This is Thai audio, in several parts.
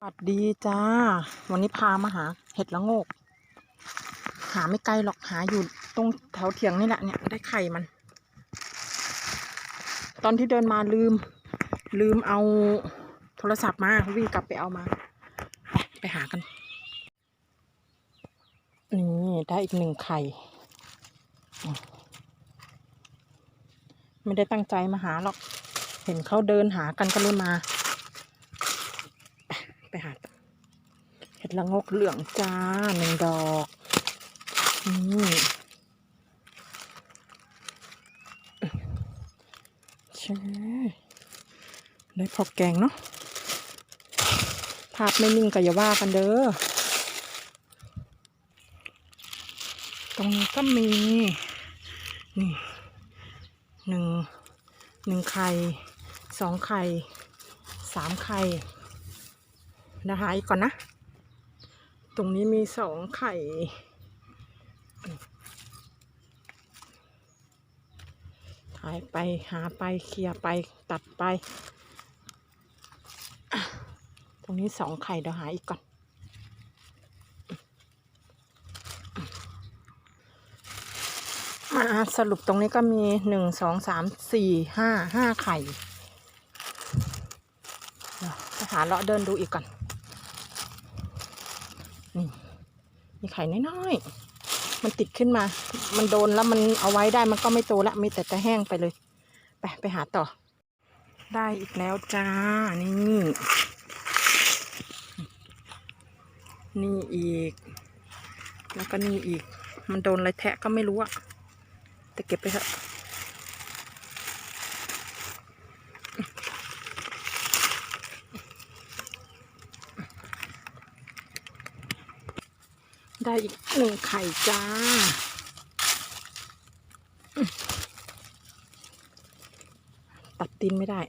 สวัสดีจ้า วันนี้พามาหาเห็ดละโงก หาไม่ไกลหรอกหาอยู่ตรงแถวเถียงนี่แหละเนี่ยได้ไข่มัน ตอนที่เดินมาลืม ลืมเอาโทรศัพท์มาวิ่งกลับไปเอามา ไปไปหากัน นี่ได้อีกหนึ่งไข่ ไม่ได้ตั้งใจมาหาหรอก เห็นเขาเดินหากันก็เลยมา หาเห็ดละงกเหลืองจ้าหนึ่งดอกนี่ใช่ได้พอแกงเนาะภาพไม่นิ่งก็อย่าว่ากันเด้อ ตรงนี้ก็มี นี่หนึ่งหนึ่งไข่สองไข่สามไข่ นะคะอีกก่อนนะ ตรงนี้มีสองไข่ ถ่ายไปหาไปเคลียร์ไปตัดไป ตรงนี้สองไข่เดี๋ยวหาอีกก่อน มาสรุปตรงนี้ก็มีหนึ่งสองสามสี่ห้าห้าไข่ไปหาเลาะเดินดูอีกก่อนมีไข่น้อยๆ มันติดขึ้นมา มันโดนแล้วมันเอาไว้ได้มันก็ไม่โตละมีแต่จะแห้งไปเลย ไปไปหาต่อ ได้อีกแล้วจ้า นี่ นี่อีก แล้วก็นี่อีก มันโดนอะไรแทะก็ไม่รู้อะแต่เก็บไปเถอะ ได้อีกหนึ่งไข่จ้า ตัดตีนไม่ได้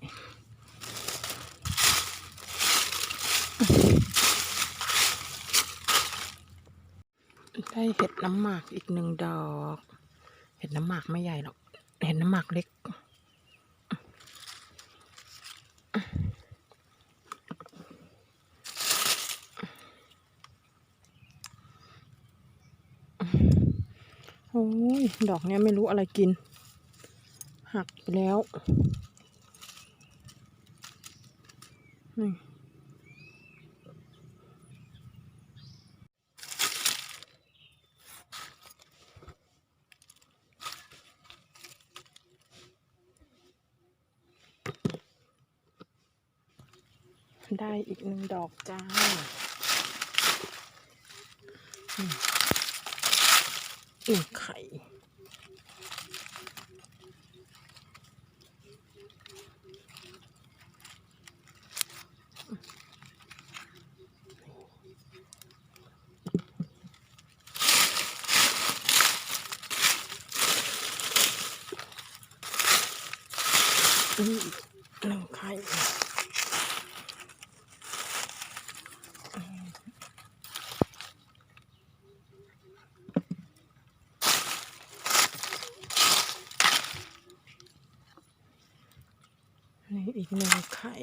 ได้เห็ดน้ำหมากอีกหนึ่งดอก เห็ดน้ำหมากไม่ใหญ่หรอก เห็ดน้ำหมากเล็ก อ้ยดอกเนี้ยไม่รู้อะไรกิน หักไปแล้วนี่ได้อีกหนึ่งดอกจ้า อืมหนึ่งไข่อีกหนึ่งไข่ นี่ อีกหนึ่งไข่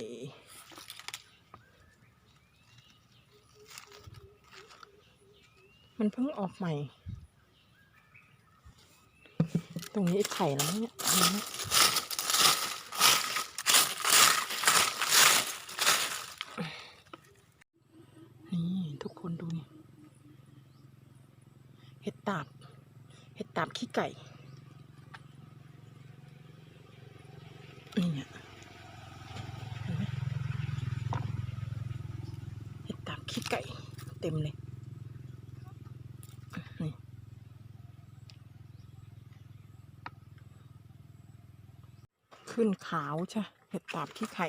มันเพิ่งออกใหม่ ตรงนี้ไข่แล้วเนี่ยนี่ทุกคนดูนี่ เห็ดตาบ เห็ดตาบขี้ไก่ นี่เนี่ย เห็นไหมเห็ดตาบขี้ไก่ เต็มเลยขึ้นขาวใช่เห็ดตาบขี้ไข่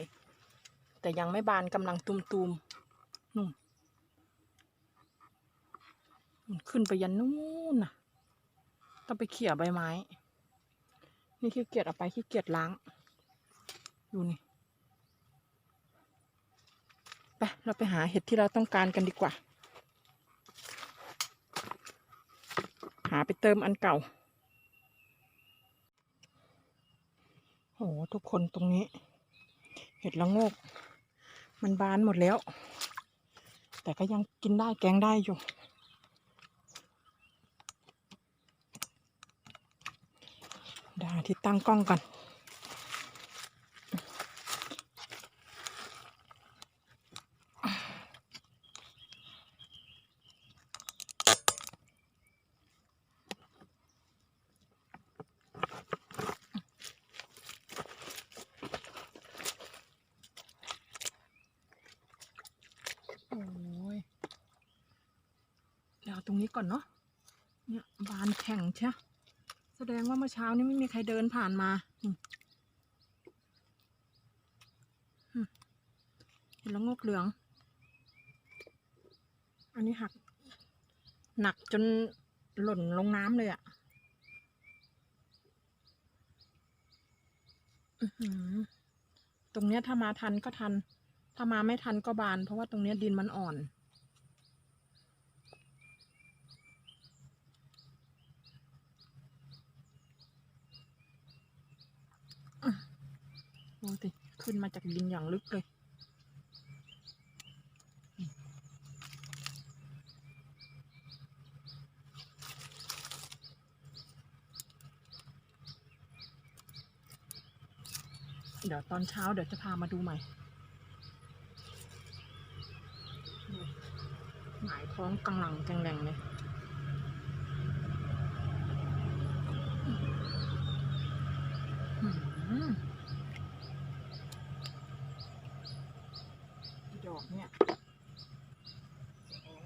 แต่ยังไม่บานกำลังตุมๆนู่มันขึ้นไปยันนู่นน่ะ ต้องไปเขี่ยใบไม้ นี่ขี้เกียจเอาไปขี้เกียจล้าง ดูนี่ ไป เราไปหาเห็ดที่เราต้องการกันดีกว่าาไปเติมอันเก่า โห ทุกคนตรงนี้ เห็ดละงก มันบานหมดแล้ว แต่ก็ยังกินได้แกงได้อยู่ดาที่ตั้งกล้องกัน โอ้ยเดี๋ยวเอาต รงนี้ก่อนเนาะเนี่ยบานแข็งใช่แสดงว่าเมื่อเช้านี้ไม่มีใครเดินผ่านมาเห็นแล้วงกเหลือง อันนี้หัก หนักจนหล่นลงน้ำเลยอะ่ะตรงเนี้ยถ้ามาทันก็ทัน ถ้ามาไม่ทันก็บาน เพราะว่าตรงเนี้ยดินมันอ่อน โอ้ติขึ้นมาจากดินอย่างลึกเลย เดี๋ยวตอนเช้าเดี๋ยวจะพามาดูใหม่หงายท้องกังหลังแกงแรงเลยอื้อหือดอกเนี่ยสอง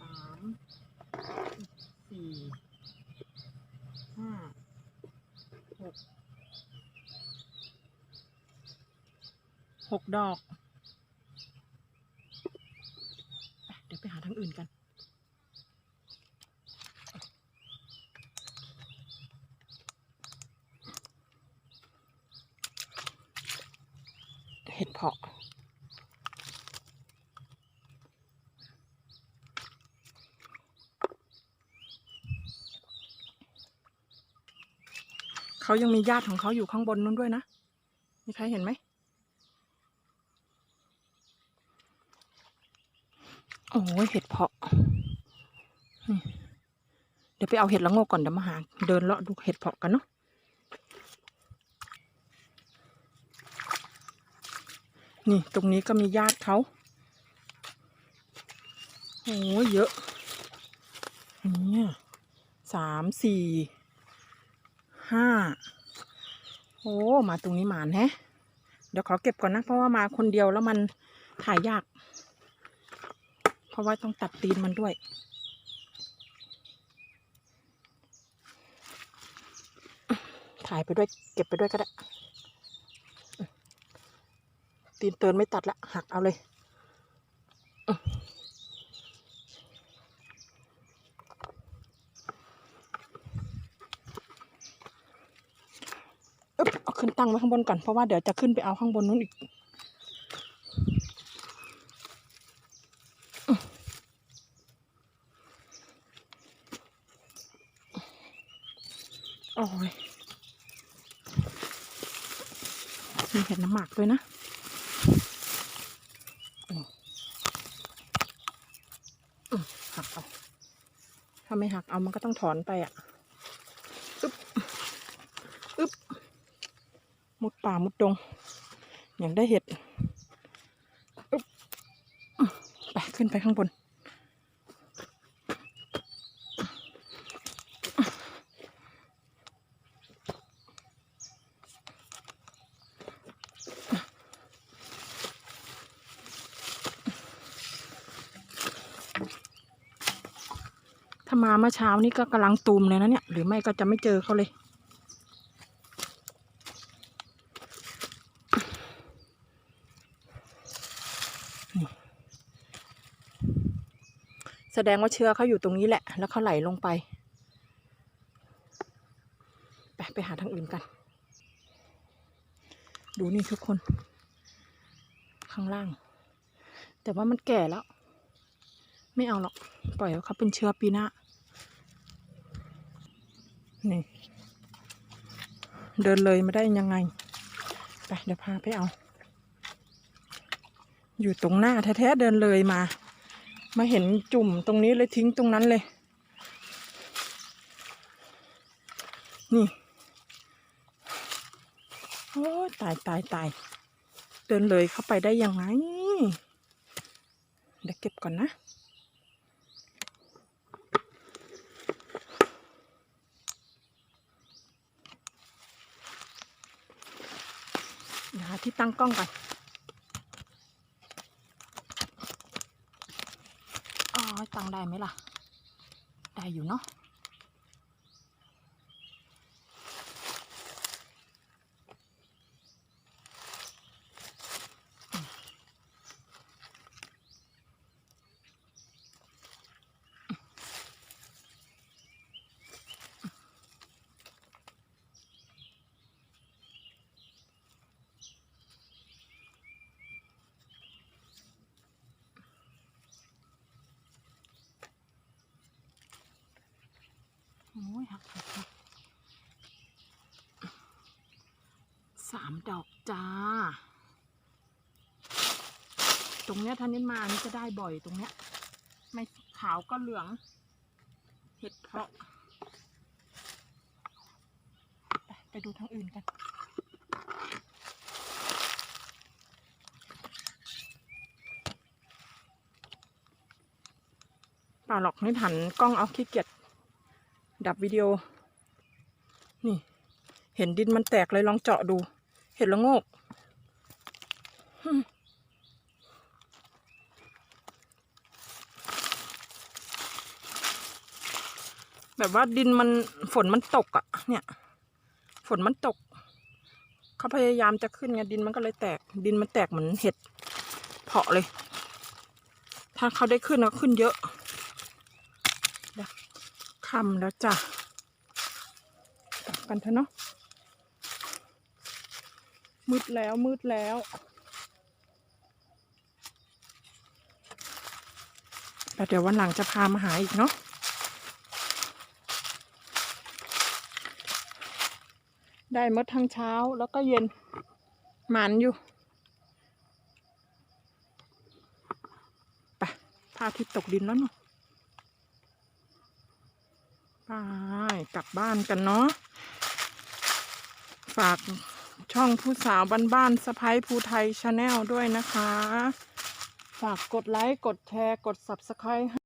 สามสี่ห้าหก หกดอก เดี๋ยวไปหาทางอื่นกัน เห็ดเพาะเขายังมีญาติของเขาอยู่ข้างบนนู้นด้วยนะ มีใครเห็นไหม โอ้ยเห็ดเพาะเดี๋ยวไปเอาเห็ดละโงกก่อนเดี๋ยวมาหาเดินเลาะดูเห็ดเพาะกันเนาะนี่ตรงนี้ก็มีญาติเขาโอ้ยเยอะเนี่ยสามสี่ห้าโอ้มาตรงนี้หมานแฮะเดี๋ยวขอเก็บก่อนนะ เพราะว่ามาคนเดียวแล้วมันถ่ายยาก ราะว่าต้องตัดตีนมันด้วย ถ่ายไปด้วยเก็บไปด้วยก็ได้ ตีนเตือนไม่ตัดละ หักเอาเลยเอาขึ้นตั้งไว้ข้างบนก่อนเพราะว่าเดี๋ยวจะขึ้นไปเอาข้างบนนู้นอีก โอ้ยมีเห็ดน้ำหมักด้วยนะหักเอา ถ้าไม่หักเอามันก็ต้องถอนไปอะอึ๊บอึ๊บมุดป่ามุดดง อยากได้เห็ด อึ๊บอืม ไปขึ้นไปข้างบน ถ้ามาเมื่อเช้านี่ก็กำลังตูมเลยนะเนี่ย หรือไม่ก็จะไม่เจอเขาเลย ดงว่าเชื้อเขาอยู่ตรงนี้แหละ แล้วเขาไหลลงไป ไปไปหาทางอื่นกัน ดูนี่ทุกคน ข้างล่าง แต่ว่ามันแก่แล้ว ไม่เอาหรอก ปล่อยเขาเป็นเชื้อปีหน้า นี่ เดินเลยไม่ได้ยังไง ไปเดี๋ยวพาไปเอา อยู่ตรงหน้าแท้ๆเดินเลยมา มาเห็นจุ่มตรงนี้เลยทิ้งตรงนั้นเลย นี่ โอ้ตายตายตาย เดินเลยเข้าไปได้ยังไง เดี๋ยวเก็บก่อนนะหาที่ตั้งกล้องก่อน ให้ตังได้ไหมล่ะ ได้อยู่เนาะ ยหักหักสามดอกจ้า ตรงเนี้ยท่านี้มานี่จะได้บ่อยตรงเนี้ย ไม่ขาวก็เหลือง เห็ดเพาะ ไปดูทางอื่นกันเปล่าหรอกไม่ถันกล้องเอาขี้เกียจ ดับวิดีโอ นี่ เห็นดินมันแตกเลยลองเจาะดู เห็นล้วโงกแบบว่าดินมันฝนมันตกอะ่ะ เนี่ย ฝนมันตก เขาพยายามจะขึ้นไงดินมันก็เลยแตก ดินมันแตกเหมือนเห็ดเพาะเลย ถ้าเขาได้ขึ้นก็ขึ้นเยอะ ค่ำแล้วจ้ะกลับกันเถอะเนาะมืดแล้วมืดแล้วแต่เดี๋ยววันหลังจะพามาหาอีกเนาะได้มดทั้งเช้าแล้วก็เย็นหมันอยู่ไปพาทิตตกดินแล้วเนาะ ไปกลับบ้านกันเนาะ ฝากช่องผู้สาวบ้านๆสะพ้ายภูไทยชาแนลด้วยนะคะ ฝากกดไลค์ กดแชร์ กด subscribe